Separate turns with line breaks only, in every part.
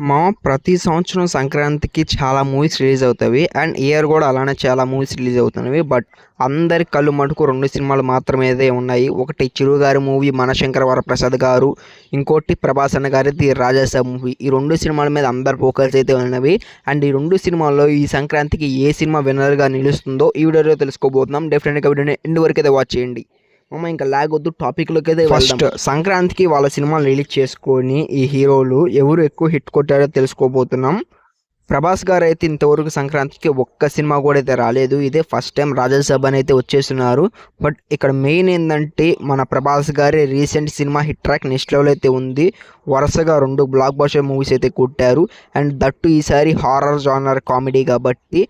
మా ప్రతి సంవత్సరం సంక్రాంతికి చాలా మూవీస్ రిలీజ్ అవుతాయి. అండ్ ఇయర్ కూడా అలానే చాలా మూవీస్ రిలీజ్ అవుతున్నవి. బట్ అందరి కళ్ళు మటుకు రెండు సినిమాలు మాత్రమే అయితే ఉన్నాయి. ఒకటి చిరుగారి మూవీ మనశంకర వరప్రసాద్ గారు ఇంకోటి ప్రభాస్ అన్న గారిది రాజాసాబ్ మూవీ. ఈ రెండు సినిమాల మీద అందరు ఫోకస్ అయితే ఉన్నవి. అండ్ ఈ రెండు సినిమాల్లో ఈ సంక్రాంతికి ఏ సినిమా విన్నర్గా నిలుస్తుందో ఈ వీడియోలో తెలుసుకోబోతున్నాం. డెఫినెట్గా వీడియోని ఎండ్ వరకు అయితే వాచ్ చేయండి. ఇంకా లాగ్ వద్దు టాపిక్లోకి అయితే ఫస్ట్ సంక్రాంతికి వాళ్ళ సినిమాలు రిలీజ్ చేసుకొని ఈ హీరోలు ఎవరు ఎక్కువ హిట్ కొట్టారో తెలుసుకోబోతున్నాం. ప్రభాస్ గారు అయితే ఇంతవరకు సంక్రాంతికి ఒక్క సినిమా కూడా అయితే రాలేదు. ఇదే ఫస్ట్ టైం రాజ్యసభ అని అయితే వచ్చేస్తున్నారు. బట్ ఇక్కడ మెయిన్ ఏంటంటే మన ప్రభాస్ గారి recent cinema hit track next level అయితే ఉంది. వరుసగా రెండు బ్లాక్ బాస్టర్ మూవీస్ అయితే కొట్టారు. అండ్ దట్టు ఈసారి హారర్ జానర్ కామెడీ కాబట్టి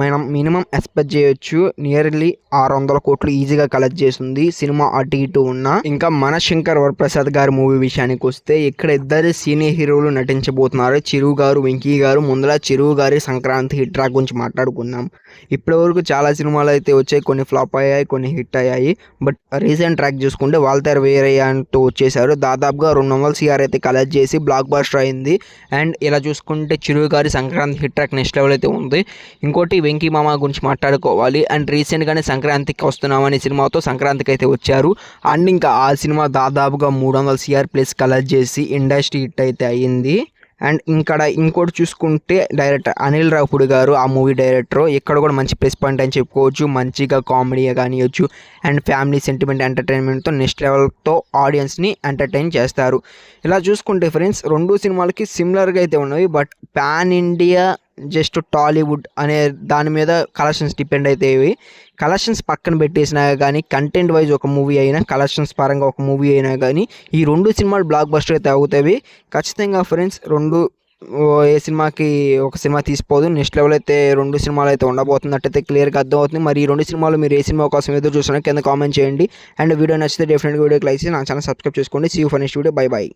మనం మినిమం ఎక్స్పెక్ట్ చేయొచ్చు. నియర్లీ ఆరు వందల కోట్లు ఈజీగా కలెక్ట్ చేస్తుంది సినిమా అటు ఇటు ఉన్న. ఇంకా మన శంకర్ వరప్రసాద్ గారి మూవీ విషయానికి వస్తే ఇక్కడ ఇద్దరు సీనియర్ హీరోలు నటించబోతున్నారు. చిరు గారు వెంకీ గారు. ముందర చిరు గారి సంక్రాంతి హిట్ ట్రాక్ గురించి మాట్లాడుకున్నాం ఇప్పటి వరకు చాలా సినిమాలు అయితే వచ్చాయి. కొన్ని ఫ్లాప్ అయ్యాయి కొన్ని హిట్ అయ్యాయి. బట్ రీసెంట్ ట్రాక్ చూసుకుంటే వాల్తేర్ వేరే అంటూ వచ్చేసారు దాదాపుగా రెండు వందల సిఆర్ అయితే కలెక్ట్ చేసి బ్లాక్ బాస్టర్ అయింది. అండ్ ఇలా చూసుకుంటే చిరు గారి Sankranti hit track next level అయితే ఉంది. ఇంకో ఇంకోటి వెంకీ మామ గురించి మాట్లాడుకోవాలి. అండ్ రీసెంట్గానే సంక్రాంతికి వస్తున్నామనే సినిమాతో సంక్రాంతికి అయితే వచ్చారు. అండ్ ఇంకా ఆ సినిమా దాదాపుగా మూడు వందల సిఆర్ ప్లస్ కలెక్ట్ చేసి ఇండస్ట్రీ హిట్ అయితే అయ్యింది. అండ్ ఇక్కడ ఇంకోటి చూసుకుంటే డైరెక్టర్ అనిల్ రావుపుడి గారు ఆ మూవీ డైరెక్టర్ ఇక్కడ కూడా మంచి ప్లస్ పాయింట్ అని చెప్పుకోవచ్చు. మంచిగా కామెడీ కానివ్వచ్చు అండ్ ఫ్యామిలీ సెంటిమెంట్ ఎంటర్టైన్మెంట్తో నెక్స్ట్ లెవెల్తో ఆడియన్స్ని ఎంటర్టైన్ చేస్తారు. ఇలా చూసుకుంటే ఫ్రెండ్స్ రెండు సినిమాలకి సిమిలర్గా అయితే ఉన్నవి. But pan India just Tollywood అనే దాని మీద కలెక్షన్స్ డిపెండ్ అవుతాయి కలెక్షన్స్ పక్కన పెట్టేసినా కానీ కంటెంట్ వైజ్ ఒక మూవీ అయినా కలెక్షన్స్ పరంగా ఒక మూవీ అయినా కానీ ఈ రెండు సినిమాలు బ్లాక్ బస్టర్ అయితే అవుతాయి. ఖచ్చితంగా ఫ్రెండ్స్ రెండు ఏ సినిమాకి ఒక సినిమా తీసిపోదు. నెక్స్ట్ లెవెల్ అయితే రెండు సినిమాలు అయితే ఉండబోతున్నట్టయితే క్లియర్గా అర్థమవుతుంది. మరి ఈ రెండు సినిమాలు మీరు ఏ సినిమా కోసం ఎదురు చూస్తున్నా కింద కామెంట్ చేయండి. అండ్ వీడియో నచ్చితే డెఫినెట్గా వీడియోకి లైక్ చేసి నా ఛానల్ సబ్స్క్రైబ్ చేసుకోండి. See you for next video bye bye